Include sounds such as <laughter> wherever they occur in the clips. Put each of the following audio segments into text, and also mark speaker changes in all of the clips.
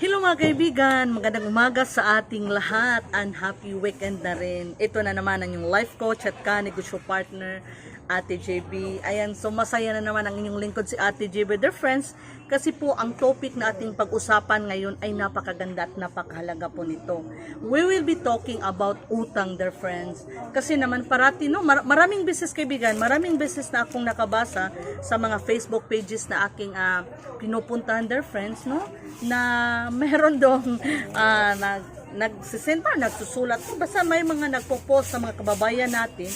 Speaker 1: Hello mga kaibigan, magandang umaga sa ating lahat and happy weekend na rin. Ito na naman ang inyong life coach at ka-negosyo partner, Ate JB. Ayan, so masaya na naman ang inyong lingkod si Ate JB, dear friends, kasi po ang topic na ating pag-usapan ngayon ay napakaganda at napakahalaga po nito. We will be talking about utang, dear friends. Kasi naman parati, no, mar- maraming business kaibigan, maraming business na akong nakabasa sa mga Facebook pages na aking ah, pinupuntahan, dear friends, no, na meron dong <laughs> nag nagsisend pa, nagsusulat. Basta may mga nagpo-post sa mga kababayan natin,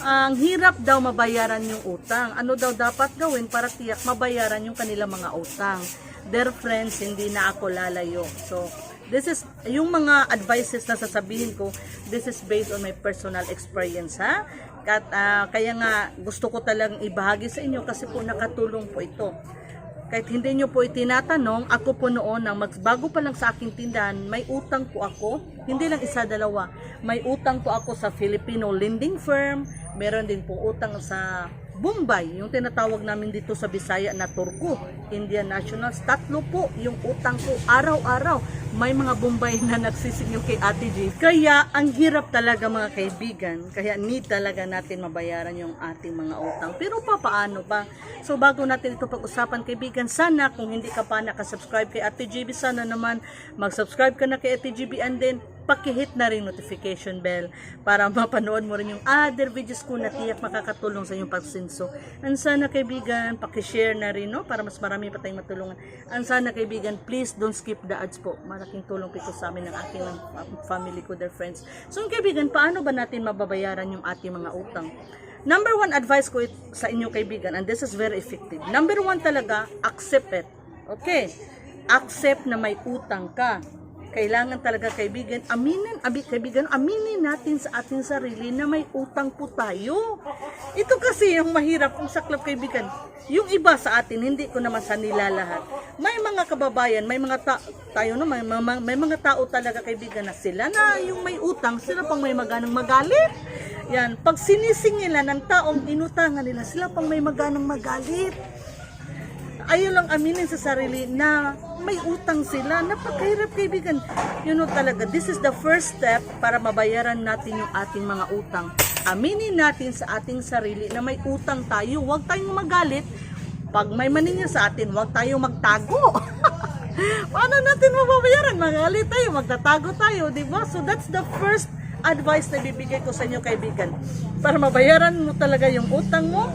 Speaker 1: ang hirap daw mabayaran yung utang. Ano daw dapat gawin para tiyak mabayaran yung kanilang mga utang. Dear friends, hindi na ako lalayo. So, this is, yung mga advices na sasabihin ko, this is based on my personal experience, ha? Kat, ah, kaya nga, gusto ko talagang ibahagi sa inyo kasi po nakatulong po ito. Kahit hindi nyo po itinatanong, ako po noon, nang mag, bago pa lang sa aking tindahan, may utang po ako. Hindi lang isa, dalawa. May utang po ako sa Filipino lending firm. Meron din po utang sa Bombay, yung tinatawag namin dito sa Bisaya na Turko, Indian Nationals. Tatlo po yung utang ko araw-araw. May mga Bombay na nagsisingil kay Ate J. Kaya ang hirap talaga mga kaibigan. Kaya need talaga natin mabayaran yung ating mga utang. Pero pa paano ba? So bago natin ito pag-usapan kaibigan, sana kung hindi ka pa nakasubscribe kay Ate JB, sana naman mag-subscribe ka na kay Ate JB and then pakihit na rin notification bell para mapanood mo rin yung other videos ko na tiyak makakatulong sa inyong pagsinso. And sana kaibigan, pakishare na rin no para mas marami pa tayong matulungan. And sana kaibigan, please don't skip the ads po. Malaking tulong po sa amin ng aking family ko, their friends. So kaibigan, paano ba natin mababayaran yung ating mga utang? Number one advice ko sa inyo kaibigan, and this is very effective. Number one talaga, accept it. Okay? Accept na may utang ka kailangan talaga kaibigan, aminin, abi, kaibigan, aminin natin sa ating sarili na may utang po tayo. Ito kasi yung mahirap kung saklap kaibigan. Yung iba sa atin, hindi ko naman sa nila lahat. May mga kababayan, may mga ta- tayo no, may, mga- may mga tao talaga kaibigan na sila na yung may utang, sila pang may maganang magalit. Yan, pag sinisingilan ng taong inutangan nila, sila pang may maganang magalit ayaw lang aminin sa sarili na may utang sila. Napakahirap kaibigan. You know talaga, this is the first step para mabayaran natin yung ating mga utang. Aminin natin sa ating sarili na may utang tayo. Huwag tayong magalit. Pag may maninya sa atin, huwag tayong magtago. <laughs> Paano natin mababayaran? Magalit tayo, magtatago tayo, di ba? So that's the first advice na bibigay ko sa inyo kaibigan. Para mabayaran mo talaga yung utang mo,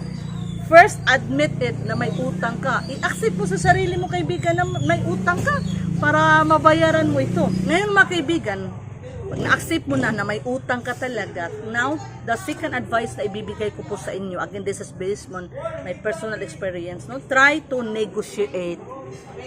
Speaker 1: First, admit it na may utang ka. I-accept mo sa sarili mo, kaibigan, na may utang ka para mabayaran mo ito. Ngayon, mga kaibigan, pag na-accept mo na na may utang ka talaga, now, the second advice na ibibigay ko po sa inyo, again, this is based on my personal experience, no? try to negotiate.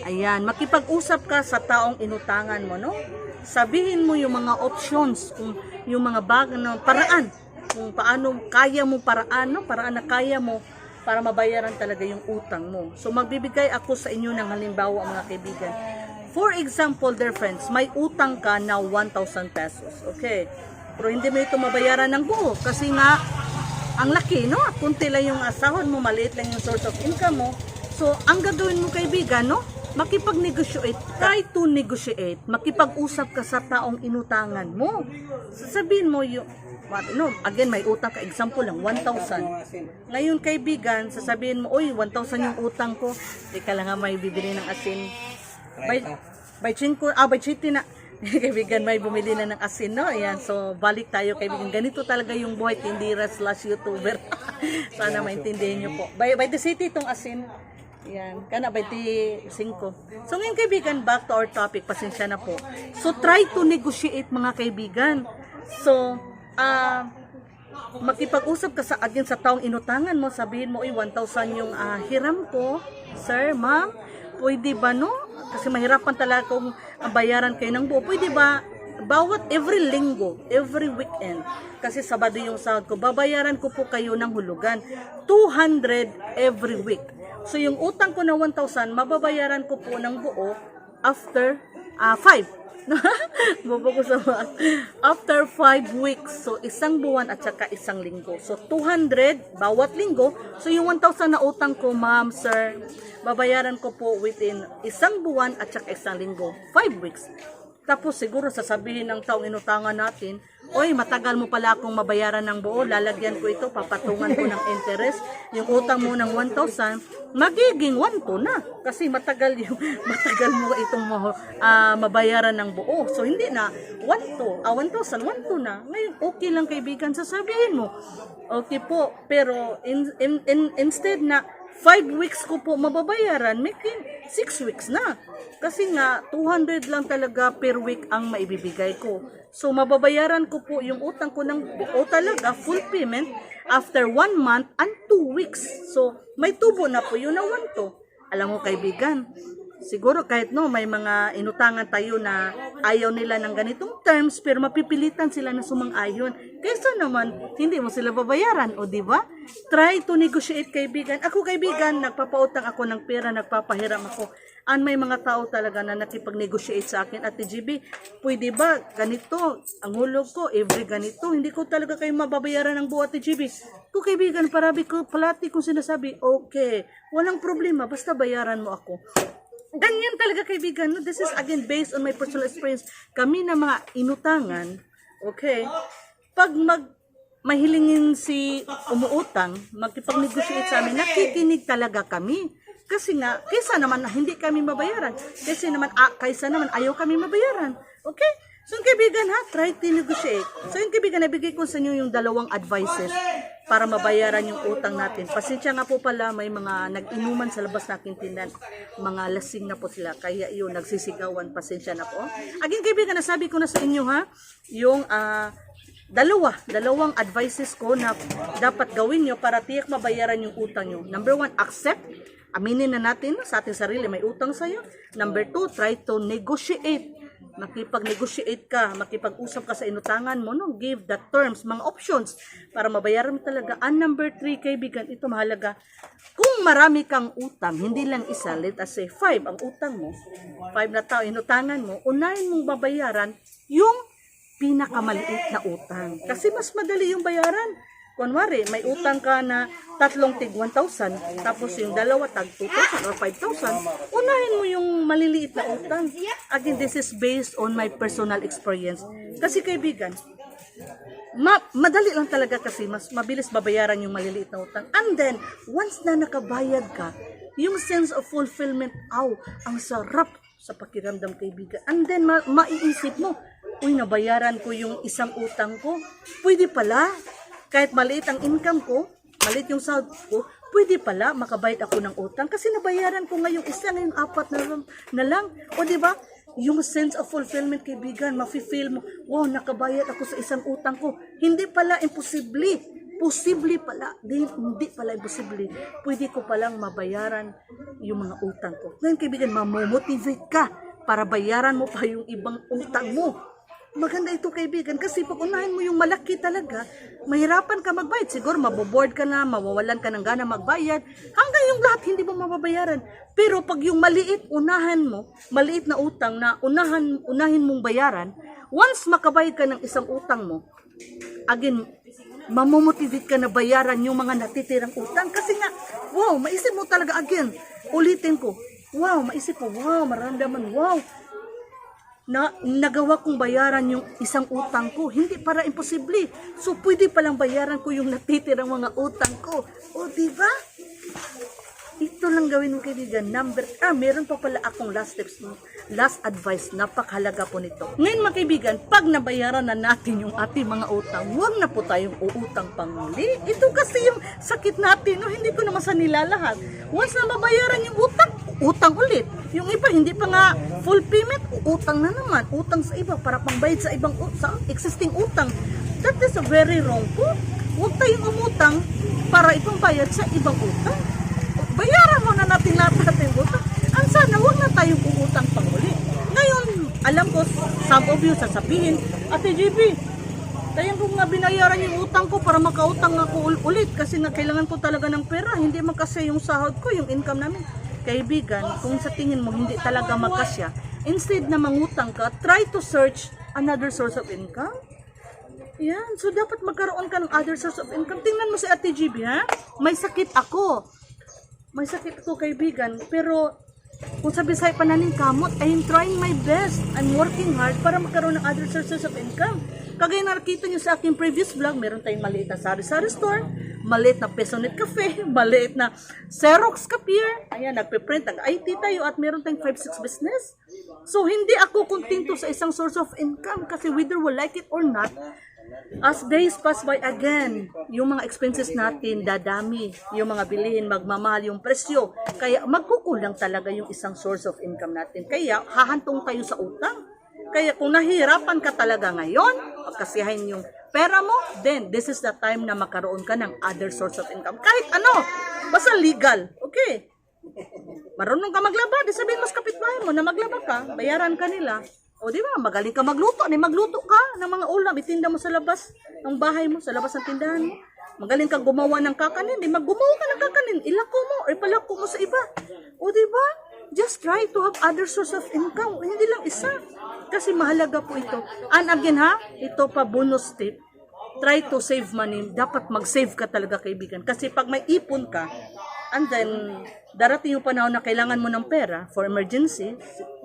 Speaker 1: Ayan, makipag-usap ka sa taong inutangan mo, no? Sabihin mo yung mga options, kung yung mga bag, no, paraan, kung paano kaya mo paraan, no? paraan na kaya mo para mabayaran talaga yung utang mo. So magbibigay ako sa inyo ng halimbawa mga kaibigan. For example, dear friends, may utang ka na 1,000 pesos. Okay. Pero hindi mo ito mabayaran ng buo kasi nga ang laki, no? Kunti lang yung asahod mo, maliit lang yung source of income mo. So, ang gagawin mo kaibigan, no? Makipag-negotiate, try to negotiate. Makipag-usap ka sa taong inutangan mo. Sasabihin mo yung, what, no, again, may utang ka, example lang, 1,000. Ngayon, kaibigan, sasabihin mo, uy, 1,000 yung utang ko. Teka lang nga, may bibili ng asin. By, by ko, ah, by chiti na. <laughs> kaibigan, may bumili na ng asin, no? Ayan, so, balik tayo, kaibigan. Ganito talaga yung buhay tindira slash YouTuber. <laughs> Sana maintindihan nyo po. By, by the city itong asin. Yan, kana 25. So ngayon kaibigan, back to our topic, pasensya na po. So try to negotiate mga kaibigan. So, ah makipag-usap ka sa again sa taong inutangan mo, sabihin mo, "Uy, 1,000 yung ah, hiram ko, sir, ma'am. Pwede ba no? Kasi mahirapan talaga kung bayaran kayo ng buo. Pwede ba bawat every linggo, every weekend, kasi Sabado yung sahod ko, babayaran ko po kayo ng hulugan. 200 every week. So yung utang ko na 1,000, mababayaran ko po ng buo after Ah, five. <laughs> Bobo ko sa math. After five weeks, so isang buwan at saka isang linggo. So 200 bawat linggo. So yung 1,000 na utang ko, ma'am, sir, babayaran ko po within isang buwan at saka isang linggo. Five weeks. Tapos siguro sasabihin ng taong inutangan natin, Oy, matagal mo pala akong mabayaran ng buo, lalagyan ko ito, papatungan ko ng interest. Yung utang mo ng 1,000, magiging 1 to na. Kasi matagal yung <laughs> matagal mo itong ah, mabayaran ng buo. So hindi na 1 to, ah, 1,000, 1 to na. Ngayon, okay lang kaibigan, sasabihin mo. Okay po, pero in, in, in, instead na 5 weeks ko po mababayaran, making 6 weeks na. Kasi nga, 200 lang talaga per week ang maibibigay ko. So, mababayaran ko po yung utang ko ng buo talaga, full payment, after 1 month and 2 weeks. So, may tubo na po yun na 1 to. Alam mo kaibigan, siguro kahit no, may mga inutangan tayo na ayaw nila ng ganitong terms, pero mapipilitan sila na sumang-ayon. Kaysa naman, hindi mo sila babayaran, o di ba? Try to negotiate kaibigan. Ako kaibigan, nagpapautang ako ng pera, nagpapahiram ako. An may mga tao talaga na nakipag-negotiate sa akin. Ate GB, pwede ba ganito? Ang hulog ko, every ganito. Hindi ko talaga kayo mababayaran ng buo Ate GB. Kung kaibigan, parabi ko, palati kong sinasabi, okay, walang problema, basta bayaran mo ako. Ganyan talaga kaibigan. No? This is again based on my personal experience. Kami na mga inutangan, okay, pag mag mahilingin si umuutang, magkipag-negotiate sa amin, nakikinig talaga kami. Kasi nga, kaysa naman na hindi kami mabayaran. Kasi naman, ah, kaysa naman ayaw kami mabayaran. Okay? So, yung kaibigan ha, try to negotiate. So, yung kaibigan, nabigay ko sa inyo yung dalawang advices para mabayaran yung utang natin. Pasensya nga po pala, may mga nag-inuman sa labas natin tindan. Mga lasing na po sila. Kaya yun, nagsisigawan. Pasensya na po. Again, kaibigan, nasabi ko na sa inyo ha, yung ah, dalawa, dalawang advices ko na dapat gawin nyo para tiyak mabayaran yung utang nyo. Number one, accept. Aminin na natin sa ating sarili, may utang sa'yo. Number two, try to negotiate. Makipag-negotiate ka, makipag-usap ka sa inutangan mo, no? give the terms, mga options para mabayaran mo talaga. And number three, kaibigan, ito mahalaga. Kung marami kang utang, hindi lang isa, let us say five ang utang mo, five na tao, inutangan mo, unahin mong babayaran yung pinakamaliit na utang. Kasi mas madali yung bayaran. Kunwari, may utang ka na tatlong tig 1,000, tapos yung dalawa tag 2,000 or 5,000, unahin mo yung maliliit na utang. Again, this is based on my personal experience. Kasi kaibigan, ma madali lang talaga kasi mas mabilis babayaran yung maliliit na utang. And then, once na nakabayad ka, yung sense of fulfillment, aw, ang sarap sa pakiramdam kaibigan. And then, ma- maiisip mo, uy, nabayaran ko yung isang utang ko. Pwede pala, kahit maliit ang income ko, maliit yung sahod ko, pwede pala makabayad ako ng utang kasi nabayaran ko ngayong isa ngayong apat na lang, na lang. O di ba? Yung sense of fulfillment kaibigan, mafe-feel mo, wow, nakabayad ako sa isang utang ko. Hindi pala imposible. Posible pala. Di, hindi pala imposible. Pwede ko palang mabayaran yung mga utang ko. Ngayon kaibigan, mamomotivate ka para bayaran mo pa yung ibang utang mo. Maganda ito kaibigan kasi pag unahin mo yung malaki talaga, mahirapan ka magbayad. Siguro maboboard ka na, mawawalan ka ng gana magbayad. Hanggang yung lahat hindi mo mababayaran. Pero pag yung maliit, unahan mo, maliit na utang na unahan, unahin mong bayaran, once makabayad ka ng isang utang mo, again, mamomotivate ka na bayaran yung mga natitirang utang. Kasi nga, wow, maisip mo talaga again. Ulitin ko, wow, maisip ko, wow, maramdaman, wow, na nagawa kong bayaran yung isang utang ko. Hindi para imposible. So, pwede palang bayaran ko yung natitirang mga utang ko. O, di ba? Ito lang gawin mo kaibigan. Number, ah, meron pa pala akong last tips, last advice. Napakahalaga po nito. Ngayon mga kaibigan, pag nabayaran na natin yung ating mga utang, huwag na po tayong uutang pang muli. Ito kasi yung sakit natin, no? hindi ko naman sa nilalahat. Once na mabayaran yung utang, utang ulit. Yung iba, hindi pa nga full payment, utang na naman. Utang sa iba para pangbayad sa ibang sa existing utang. That is a very wrong po. Huwag tayong umutang para ipambayad sa ibang utang. Natin utang. Ang sana, huwag na tayong uutang pang uli. Ngayon, alam ko, some of you sasabihin, Ate JB, Kaya ko nga binayaran yung utang ko para makautang ako ul- ulit kasi nga kailangan ko talaga ng pera. Hindi man kasi yung sahod ko, yung income namin. Kaibigan, kung sa tingin mo hindi talaga magkasya, instead na mangutang ka, try to search another source of income. Yan. So, dapat magkaroon ka ng other source of income. Tingnan mo si Ate GB, ha? May sakit ako. May sakit ako, kaibigan. Pero, kung sa Bisay pananin kamot, I'm trying my best. I'm working hard para magkaroon ng other sources of income. Kagaya nakita nyo sa aking previous vlog, meron tayong maliit na sari-sari store, maliit na Pesonet Cafe, <laughs> maliit na Xerox Capier. Ayan, nagpe-print, nag-IT tayo at meron tayong 5-6 business. So, hindi ako kontento sa isang source of income kasi whether we like it or not, As days pass by again, yung mga expenses natin dadami, yung mga bilihin magmamahal yung presyo. Kaya magkukulang talaga yung isang source of income natin. Kaya hahantong tayo sa utang. Kaya kung nahihirapan ka talaga ngayon, pagkasiyahin yung pera mo, then this is the time na makaroon ka ng other source of income. Kahit ano, basta legal. Okay. Marunong ka maglaba, di sabihin mo sa kapitbahay mo na maglaba ka, bayaran ka nila. O di ba, magaling ka magluto, ni magluto ka ng mga ulam, itinda mo sa labas ng bahay mo, sa labas ng tindahan mo. Magaling kang gumawa ng kakanin, di maggumawa ka ng kakanin, ilako mo, ipalako mo sa iba. O di ba? Just try to have other source of income, hindi lang isa. Kasi mahalaga po ito. And again ha, ito pa bonus tip, try to save money. Dapat mag-save ka talaga kaibigan. Kasi pag may ipon ka, and then darating yung panahon na kailangan mo ng pera for emergency,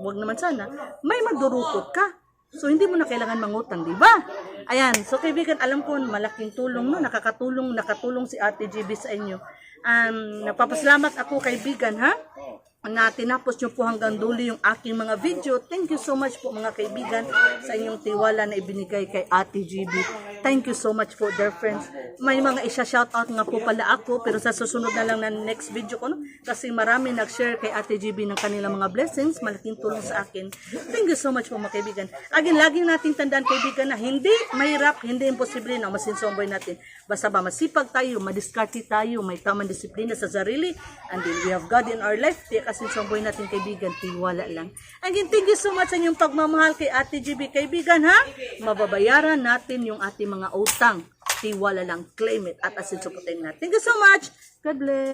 Speaker 1: wag naman sana, may madurukot ka. So, hindi mo na kailangan mangutang, di ba? Ayan. So, kaibigan, alam ko, malaking tulong, no? Nakakatulong, nakatulong si Ate GB sa inyo. Um, nagpapasalamat ako, kaibigan, ha? Na tinapos nyo po hanggang dulo yung aking mga video. Thank you so much po mga kaibigan sa inyong tiwala na ibinigay kay Ate GB. Thank you so much po dear friends. May mga isa-shoutout nga po pala ako pero sa susunod na lang na next video ko no? kasi marami nag-share kay Ate GB ng kanilang mga blessings. Malaking tulong sa akin. Thank you so much po mga kaibigan. Again, laging nating tandaan kaibigan na hindi mahirap, hindi imposible na masinso ang buhay natin. Basta ba masipag tayo, madiskarte tayo, may tamang disiplina sa sarili, and then we have God in our life. Tiyak buhay natin kaibigan, tiwala lang. Again, thank you so much sa inyong pagmamahal kay Ate GB kaibigan ha. Mababayaran natin yung ating mga utang. Tiwala lang, claim it at asin natin. Thank you so much. God bless.